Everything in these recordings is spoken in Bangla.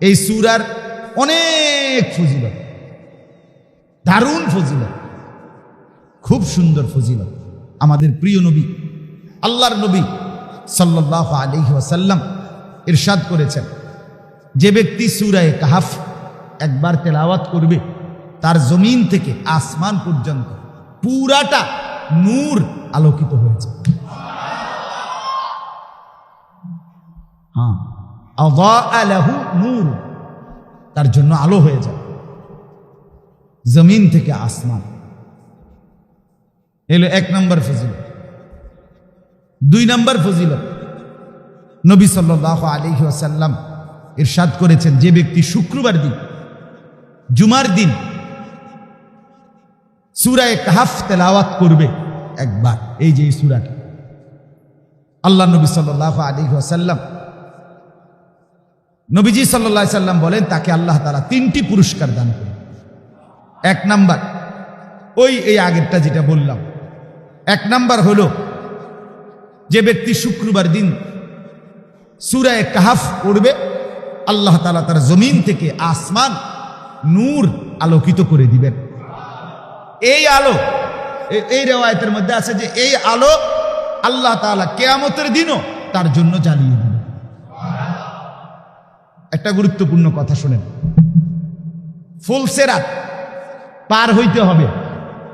এই সুরার অনেক ফজিলত। দারুণ ফজিলত। খুব সুন্দর ফজিলত। আমাদের প্রিয় নবী, আল্লাহর নবী সাল্লাহ আলহি ওয়াসাল্লাম ইরশাদ করেছেন, যে ব্যক্তি সুরায় কাহাফ একবার তেলাওয়াত করবে, তার জমিন থেকে আসমান পর্যন্ত পুরাটা নূর আলোকিত হয়েছে। হ্যাঁ। আযা লাহু নূর। তার জন্য আলো হয়ে যায় জমিন থেকে আসমান। এলো এক নম্বর ফজিলত। দুই নম্বর ফজিলত। নবী সাল্লাহ আলহি আসাল্লাম ইরশাদ করেছেন, যে ব্যক্তি শুক্রবার দিন, জুমার দিন, সুরায় কাহাফ তেলাওয়াত করবে একবার, এই যে এই সুরাটা। আল্লাহ নবী সাল্লাহ আলী আসাল্লাম নবীজি সাল্লাহ সাল্লাম বলেন, তাকে আল্লাহ তারা তিনটি পুরস্কার দান করেন। এক নাম্বার, ওই, এই আগেরটা যেটা বললাম। এক নাম্বার হলো, যে ব্যক্তি শুক্রবার দিন সুরায় কাহাফ পড়বে, আল্লাহ তালা তার জমিন থেকে আসমান, নূর আলোকিত করে দিবেন। এই আলো এই রেওয়ায়তের মধ্যে আছে যে, এই আলো আল্লাহ তাআলা কেয়ামতের দিনও তার জন্য জ্বালিয়ে একটা গুরুত্বপূর্ণ কথা শোনেন। ফুলসেরাত পার হইতে হবে।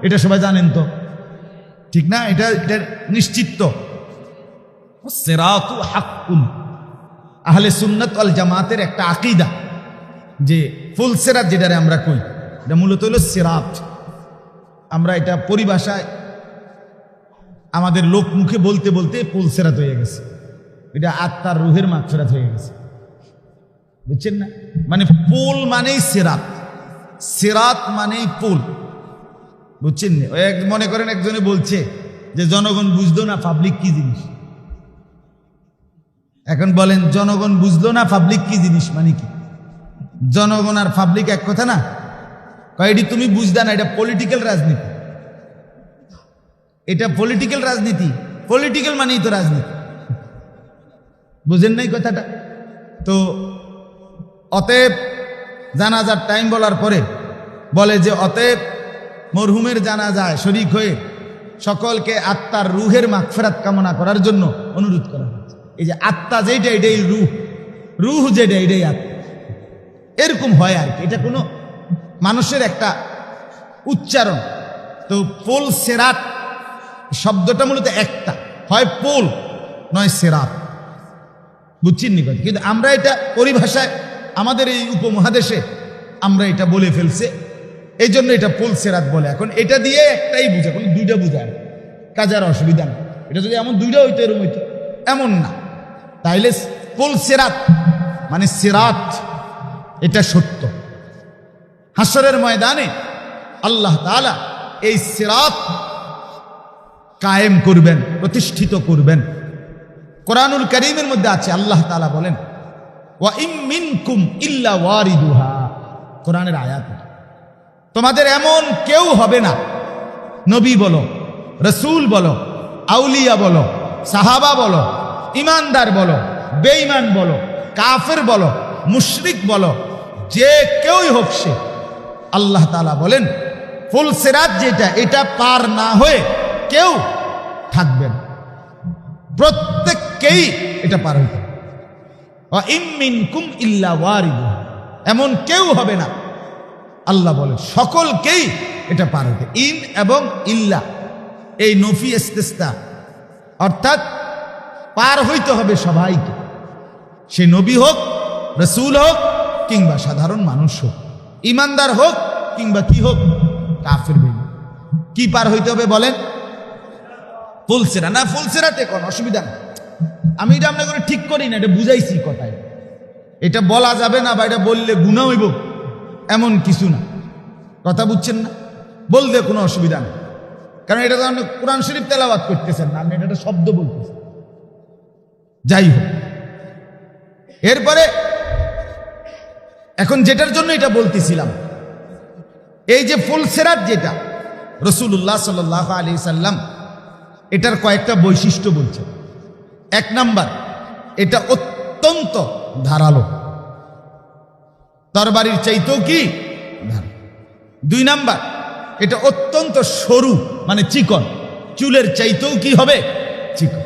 এটা সবাই জানেন তো? ঠিক না? এটা এটা নিশ্চিত সেরাতু হাক্কুন। আহলে সুন্নাত আল জামাতের একটা আকিদা যে ফুল সেরাত যেটারে আমরা কই, এটা মূলত হলো সেরাত। আমরা এটা পরিভাষায় আমাদের লোক মুখে বলতে বলতে ফুল সেরাত হয়ে গেছে। এটা আত্মার রুহের মাগফেরাত হয়ে গেছে। বুঝছেন না? মানে পুল মানেই সেরাত। সেরাত মানেই পুল। বুঝছেন না? এক মনে করেন একজনে বলছে যে, জনগণ বুঝলো না পাবলিক কি জিনিস? এখন বলেন, জনগণ বুঝলো না পাবলিক কি জিনিস মানে কি? জনগণ আর পাবলিক এক কথা না? কয়েকটি তুমি বুঝদা না, এটা পলিটিক্যাল রাজনীতি। এটা পলিটিক্যাল রাজনীতি। পলিটিক্যাল মানেই তো রাজনীতি। বুঝেন নাই কথাটা? তো অতএব জানাজার টাইম বলার পরে বলে যে, অতএব মরহুমের জানাজায় শরিক হয়ে সকলকে আত্মার রুহের মাগফেরাত কামনা করার জন্য অনুরোধ করা হয়েছে। এই যে আত্মা যেটা এটাই রুহ। রুহ যেটা, এটাই আত্মা। এরকম হয় আর কি। এটা কোনো মানুষের একটা উচ্চারণ। তো পোল সেরাত শব্দটা মূলত একটা। হয় পোল, নয় সেরাত। বুঝছেন নি কিন্তু আমরা এটা পরিভাষায় আমাদের এই উপমহাদেশে আমরা এটা বলে ফেলছে। এই জন্য এটা পোল সেরাত বলে। এখন এটা দিয়ে একটাই বুঝে কোনো দুইটা বুঝায় কাজার অসুবিধা না এটা যদি এমন দুইটা হইতো এরকম হইতো। এমন না। তাইলে পোল সেরাত মানে সেরাত, এটা সত্য। হাসরের ময়দানে আল্লাহ তাআলা এই সেরাত কায়েম করবেন, প্রতিষ্ঠিত করবেন। কোরআনুল করিমের মধ্যে আছে, আল্লাহ তালা বলেন ওয়া ইল্লা কোরআনের আয়াত তোমাদের এমন কেউ হবে না। নবী বলো, রসুল বলো, আউলিয়া বলো, সাহাবা বলো, ইমানদার বলো, বেঈমান বলো, কাফের বলো, মুশরিক বলো, যে কেউই হোক সে। আল্লাহ তালা বলেন, ফুল সেরাত যেটা, এটা পার না হয়ে কেউ থাকবেন প্রত্যেককেই এটা পার হইতে ইল্লা। এমন কেউ হবে না। আল্লাহ বলেন, সকলকেই এটা পার হইতে ইন এবং ইল্লা, এই নফি ইস্তেস্তা। অর্থাৎ পার হইতে হবে সবাইকে। সে নবী হোক, রসুল হোক, কিংবা সাধারণ মানুষ হোক, ইমানদার হোক, কিংবা কি হোক, কাফের বেরি কি পার হইতে হবে বলেন? ফুলসেরা। না, ফুলসেরাতে কোন অসুবিধা নেই। আমি এটা আপনাকে করে ঠিক করি না, এটা বুঝাইছি কথায়। এটা বলা যাবে না বা এটা বললে গুণা হইব, এমন কিছু না। কথা বুঝছেন না? বলতে কোনো অসুবিধা নেই। কারণ এটা তো আপনি কোরআন শরীফ তেলাবাদ করতেছেন না, আপনি এটা একটা শব্দ বলতেছেন। যাই হোক। এরপরে এখন যেটার জন্য এটা বলতেছিলাম, এই যে ফুলসেরাত যেটা রসুল্লাহ সাল আলী সাল্লাম, এটার কয়েকটা বৈশিষ্ট্য বলছে এক নাম্বার, এটা অত্যন্ত ধারালো। তরবারির চাইতেও কি? দুই নাম্বার, এটা অত্যন্ত সরু মানে চিকন। চুলের চাইতেও কি হবে? চিকন।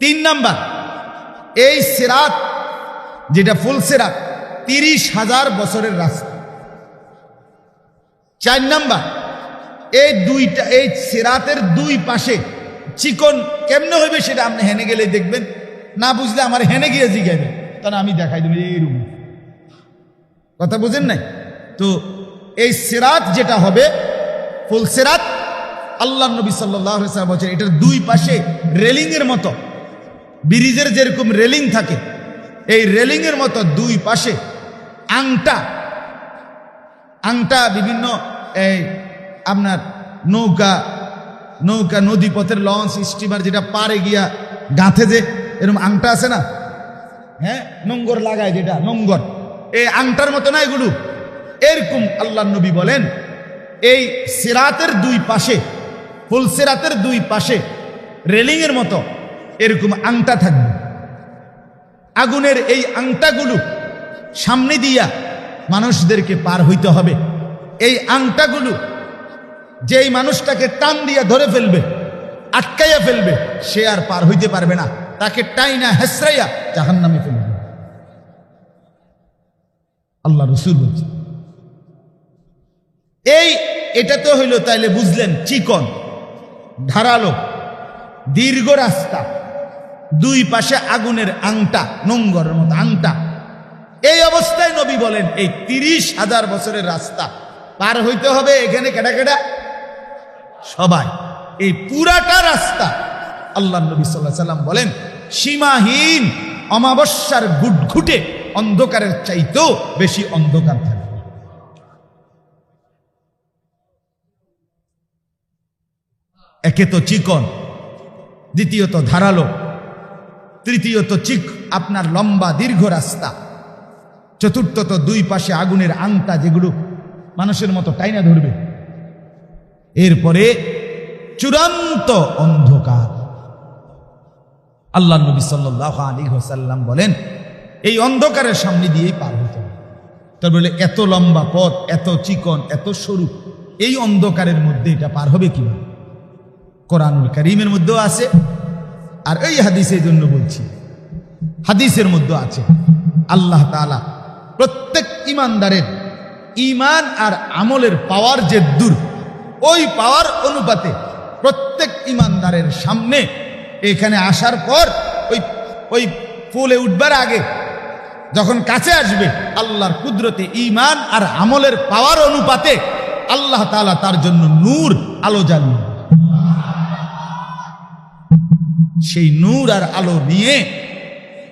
তিন নাম্বার, এই সেরাত, যেটা ফুল সেরাত, তিরিশ হাজার বছরের রাস্তা। চার নাম্বার, এই দুইটা, এই সেরাতের দুই পাশে চিকন কেমনে হইবে সেটা আপনি হেনে গেলে দেখবেন। না বুঝলে আমার হেনে গিয়ে জিগাইবে। তাহলে আমি দেখাই দেবো এইরকম। কথা বুঝেন নাই? তো এই সেরাত যেটা হবে, ফুল সেরাত, আল্লাহ নবী সাল্লাহ বলছেন, এটার দুই পাশে রেলিং এর মতো, ব্রিজের যেরকম রেলিং থাকে, এই রেলিং এর মতো দুই পাশে আংটা আংটা বিভিন্ন, এই আপনার নৌকা নৌকা নদী পথের লঞ্চ, স্টিমার যেটা পারে গিয়া গাঁথে যে এরকম আংটা আছে না? হ্যাঁ? নোংর লাগায় যেটা নোংর এই আংটার মতো না এগুলো? এরকম আল্লাহ নবী বলেন, এই সিরাতের দুই পাশে, ফুল সিরাতের দুই পাশে, রেলিংয়ের মতো এরকম আংটা থাকবে। আগুনের এই আংটাগুলো সামনে দিয়া মানুষদেরকে পার হইতে হবে। এই আংটাগুলো যেই মানুষটাকে টান দিয়ে ধরে ফেলবে, আটকাইয়া ফেলবে, সে আর পার হইতে পারবে না। তাকে টাইনা হেসরাইয়া জাহান নামে ফেলবে আল্লাহ রসুল বলছে, এই, এটা তো হইল তাইলে বুঝলেন চিকন, ধারালো, দীর্ঘ রাস্তা, দুই পাশে আগুনের আংটা নোংরের মতো আংটা। এই অবস্থায় নবী বলেন, এই তিরিশ হাজার বছরের রাস্তা পার হইতে হবে, এখানে কেডা কেডা? সবাই, এই পুরাটা রাস্তা আল্লাহ নবী সাল্লাহ সাল্লাম বলেন, সীমাহীন, অমাবস্যার গুটঘুটে অন্ধকারের চাইতেও বেশি অন্ধকার থাকবে একে তো চিকন, দ্বিতীয়ত ধারালো, তৃতীয়ত চিক, আপনার লম্বা দীর্ঘ রাস্তা, চতুর্থত দুই পাশে আগুনের আংটা যেগুলো মানুষের মতো টাইনা ধরবে। এরপরে চূড়ান্ত অন্ধকার। আল্লাহ নবী সাল্লাহ আলী হোসাল্লাম বলেন, এই অন্ধকারের সামনে দিয়েই পার হতে তার বলে এত লম্বা পথ, এত চিকন, এত সরু, এই অন্ধকারের মধ্যে এটা পার হবে কীভাবে? কোরআনুল করিমের মধ্যেও আছে, আর এই হাদিসের জন্য বলছি, হাদিসের মধ্যে আছে। আল্লাহ তাআলা প্রত্যেক ইমানদারের ইমান আর আমলের পাওয়ার যে দূর ওই পাওয়ার অনুপাতে প্রত্যেক ইমানদারের সামনে এখানে আসার পর ওই ওই ফুলে উঠবার আগে যখন কাছে আসবে আল্লাহর কুদরতে ইমান আর আমলের পাওয়ার অনুপাতে আল্লাহ তালা তার জন্য নূর আলো জ্বালিয়ে সেই নূর আর আলো নিয়ে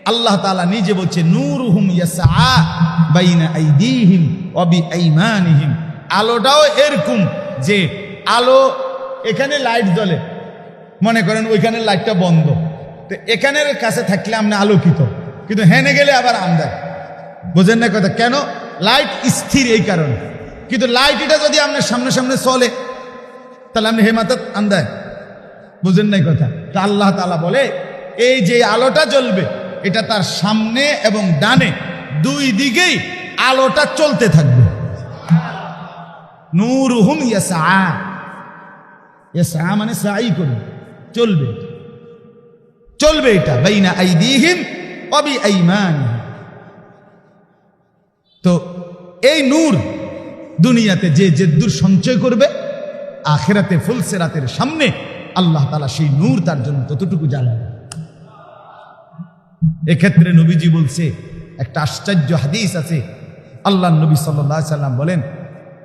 আল্লাহ তাআলা নিজে বলছে নূর হুম অবি আলোটাও এরকম যে আলো, এখানে লাইট জ্বলে। মনে করেন ওইখানে লাইটটা বন্ধ। তো এখানের কাছে থাকলে আমরা আলোকিত। কিন্তু হেনে গেলে আবার আমদার বোঝেন না কথা? কেন? লাইট স্থির এই কারণে। কিন্তু লাইট এটা যদি আপনার সামনে সামনে চলে, তাহলে আপনি হেমাতাত আন্দায় বুঝেন নাই কথা? তা আল্লাহ তালা বলে, এই যে আলোটা জ্বলবে, এটা তার সামনে এবং ডানে দুই দিকেই আলোটা চলতে থাকবে। নূর হুম ইয়াসা ইয়াসা মানে সাই করবে। চলবে। চলবে এটা। বাইনা আইদিহিম অবি আইমানিহিম। তো এই নূর দুনিয়াতে যে জেদ্দুর সঞ্চয় করবে, আখেরাতে ফুলসেরাতের সামনে আল্লাহ তালা সেই নূর তার জন্য ততটুকু জ্বালাবে এক্ষেত্রে নবীজি বলছে, একটা আশ্চর্য হাদিস আছে। আল্লাহ নবী সাল্লাহ সাল্লাম বলেন,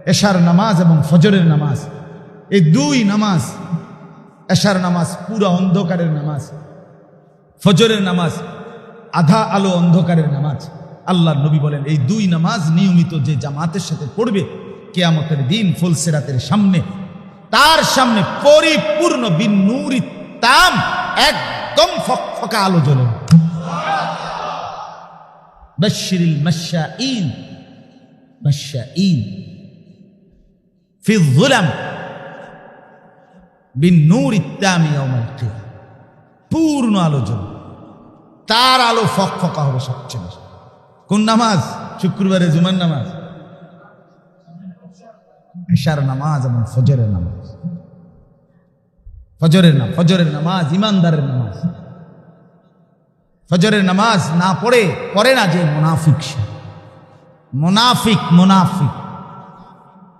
এশার নামাজ এবং ফজরের নামাজ এই দুই নামাজ, এশার নামাজ, পুরা অন্ধকারের নামাজ, ফজরের নামাজ, আধা আলো অন্ধকারের নামাজ। আল্লাহ নবী বলেন, এই দুই নামাজ নিয়মিত যে জামাতের সাথে পড়বে, কেয়ামতের দিন ফুলসেরাতের সামনে, তার সামনে পরিপূর্ণ বিনুরি তাম একদম ফকফকা আলো জ্বলে। বাশিরিল মাশাঈন মাশাঈন ফি যুলাম পূর্ণ আলো জ্বলবে তার আলো ফক ফকা হবে সবচেয়ে বেশি। কোন নামাজ? শুক্রবারে জুমার নামাজ। এশার নামাজ এবং ফজরের নামাজ। ফজরের নাম ফজরের নামাজ, ইমানদারের নামাজ। ফজরের নামাজ না পড়ে পড়ে না যে মুনাফিক সে। মুনাফিক মুনাফিক।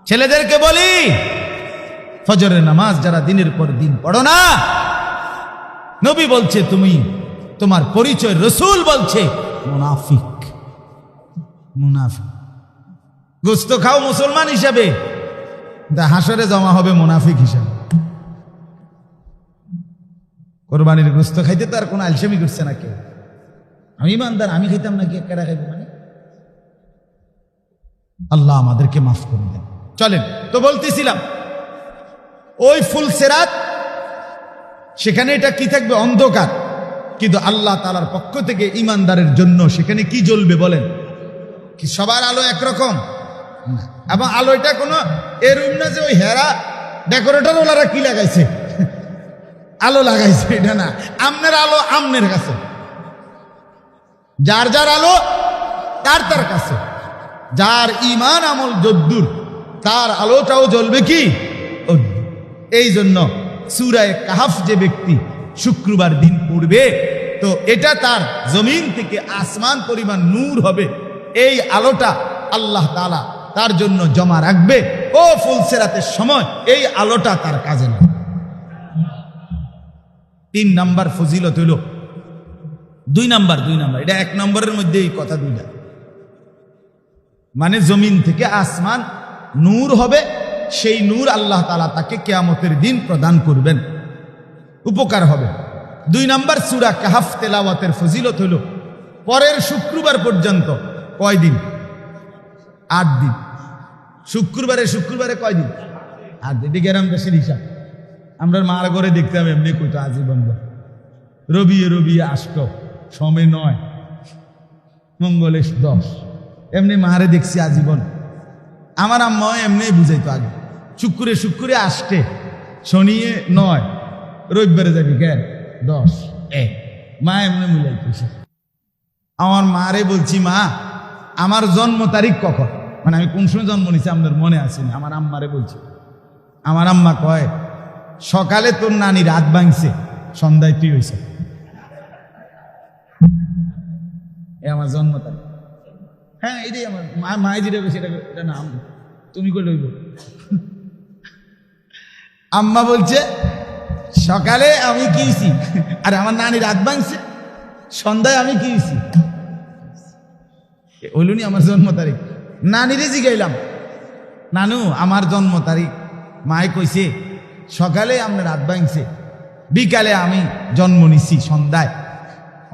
ছেলেদেরকে বলি ফজরের নামাজ যারা দিনের পর দিন পড়ো না। নবী বলছে, তুমি তোমার পরিচয় রসুল বলছে, মুনাফিক মুনাফিক। গোস্ত খাও মুসলমান হিসাবে হাসরে জমা হবে মুনাফিক হিসাবে। কোরবানির গোস্ত খাইতে তো আর কোনো আলসেমি করছে না কেউ। আমি ইমানদার, আমি খাইতাম নাকি কেডা খাইব মানে? আল্লাহ আমাদেরকে মাফ করে দেন। চলেন, তো বলতেছিলাম ওই ফুল সেরাত, সেখানে এটা কি থাকবে? অন্ধকার। কিন্তু আল্লাহ তালার পক্ষ থেকে ইমানদারের জন্য সেখানে কি জ্বলবে বলেন? কি সবার আলো একরকম? এবং আলোটা কোনো এরম না যে ওই হেরা ডেকোরেটর ওলারা কি লাগাইছে? আলো লাগাইছে, এটা না। আমনের আলো আমনের কাছে। যার যার আলো, তার তার কাছে। যার ইমান আমল যদ্দুর, তার আলোটাও জ্বলবে কি। এই জন্য সুরায় কাহাফ যে ব্যক্তি শুক্রবার দিন পড়বে, তো এটা তার জমিন থেকে আসমান পরিমাণ নূর হবে। এই আলোটা আল্লাহ তালা তার জন্য জমা রাখবে। ও ফুলসেরাতের সময় এই আলোটা তার কাজে লাগবে তিন নাম্বার ফজিলত হইল দুই নাম্বার দুই নাম্বার, এটা এক নম্বরের মধ্যে এই কথা দুইটা। মানে জমিন থেকে আসমান নূর হবে সেই নূর আল্লাহ তালা তাকে কেয়ামতের দিন প্রদান করবেন। উপকার হবে। দুই নাম্বার সুরা কাহাফ তেলাওয়াতের ফজিলত হইল পরের শুক্রবার পর্যন্ত কয়দিন আট দিন। শুক্রবারে শুক্রবারে কয়দিন আট দিন। এটি গ্রাম দেশের হিসাব। আমরা মার ঘরে দেখতাম এমনি কইতো আজীবন। রবি রবি আষ্ট, সময় নয় মঙ্গলেশ দশ। এমনি মারে দেখছি আজীবন। আমার আম্মা এমনি বুঝাইতো আগে। শুক্রে শুক্রে আষ্টে শনিয়ে নয়, রবিবারে যাবি কেন? দশ এ মা এমনি মিলাই আমার মারে বলছি, মা, আমার জন্ম তারিখ কখন? মানে আমি কোন সময় জন্ম নিছি আপনার মনে আছে না? আমার আম্মারে বলছি। আমার আম্মা কয়, সকালে তোর নানি রাত ভাঙছে, সন্ধ্যায় তুই হয়েছে এ আমার জন্ম তারিখ। হ্যাঁ এটাই আমার মা মায়ে যেটা বেশি এটা তুমি কই লইব আম্মা বলছে, সকালে আমি কিছি আর আমার নানি রাত ভাঙছে সন্ধ্যায় আমি কিছি হইলুনি আমার জন্ম তারিখ। নানিরে জিগাইলাম। নানু, আমার জন্ম তারিখ। মায়ে কইছে, সকালে আমরা রাত ভাঙছে বিকালে আমি জন্ম নিছি সন্ধ্যায়।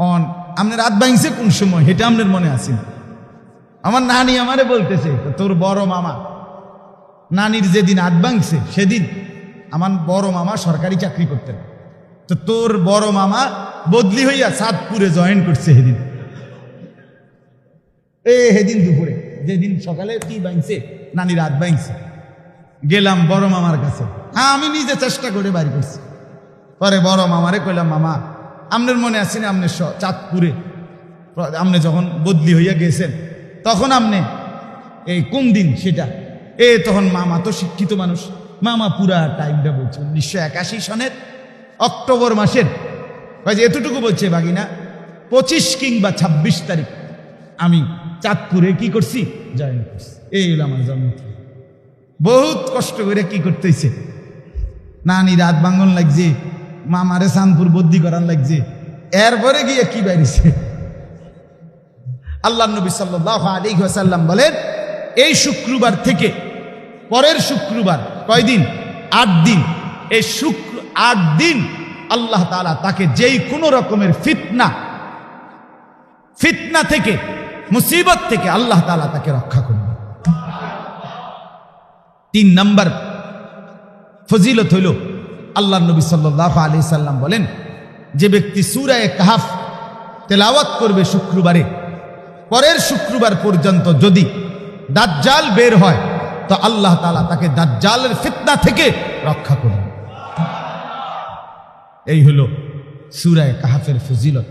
অন আপনার রাত ভাঙছে কোন সময়? এটা আপনার মনে আছে আমার নানি আমারে বলতেছে, তোর বড় মামা, নানির যেদিন হাত ভাঙছে সেদিন আমার বড় মামা সরকারি চাকরি করতেন। তো তোর বড় মামা বদলি হইয়া সাতপুরে জয়েন করছে সেদিন। এ, সেদিন দুপুরে, যেদিন সকালে কি ভাঙছে নানি রাত ভাঙছে গেলাম বড় মামার কাছে। হ্যাঁ আমি নিজে চেষ্টা করে বাড়ি করছি। পরে বড় মামারে কইলাম, মামা আপনার মনে আছে না আপনি চাঁদপুরে? আপনি যখন বদলি হইয়া গেছেন, তখন আপনি এই কোন দিন সেটা? এ, তখন মামা তো শিক্ষিত মানুষ। মামা পুরা টাইমটা বলছে, উনিশশো একাশি সনের অক্টোবর মাসের। যে এতটুকু বলছে বাগিনা, পঁচিশ কিংবা ২৬ তারিখ, আমি চাঁদপুরে কি করছি? জয়েন করছি। এই হলো আমার জন্ম বহুত কষ্ট করে কি করতেছে? নানি রাত ভাঙ্গন লাগছে, মামারে সানপুর বদ্যি করার লাগছে। এরপরে গিয়ে কি বাইরেছে? আল্লাহ নবী সাল্লাহ আলী সাল্লাম বলেন, এই শুক্রবার থেকে পরের শুক্রবার কয়দিন? আট দিন। এই শুক্র আট দিন আল্লাহ তাআলা তাকে যেই কোনো রকমের ফিতনা ফিতনা থেকে, মুসিবত থেকে আল্লাহ তাআলা তাকে রক্ষা করবে তিন নম্বর ফজিলত হইল আল্লাহ নবী সাল্লাহ আলি সাল্লাম বলেন, যে ব্যক্তি সুরায় কাহাফ তেলাওয়াত করবে শুক্রবারে, পরের শুক্রবার পর্যন্ত যদি দাজ্জাল বের হয় তো আল্লাহ তালা তাকে দাজ্জালের ফিতনা থেকে রক্ষা করুন। এই হলো সুরায় কাহাফের ফজিলত।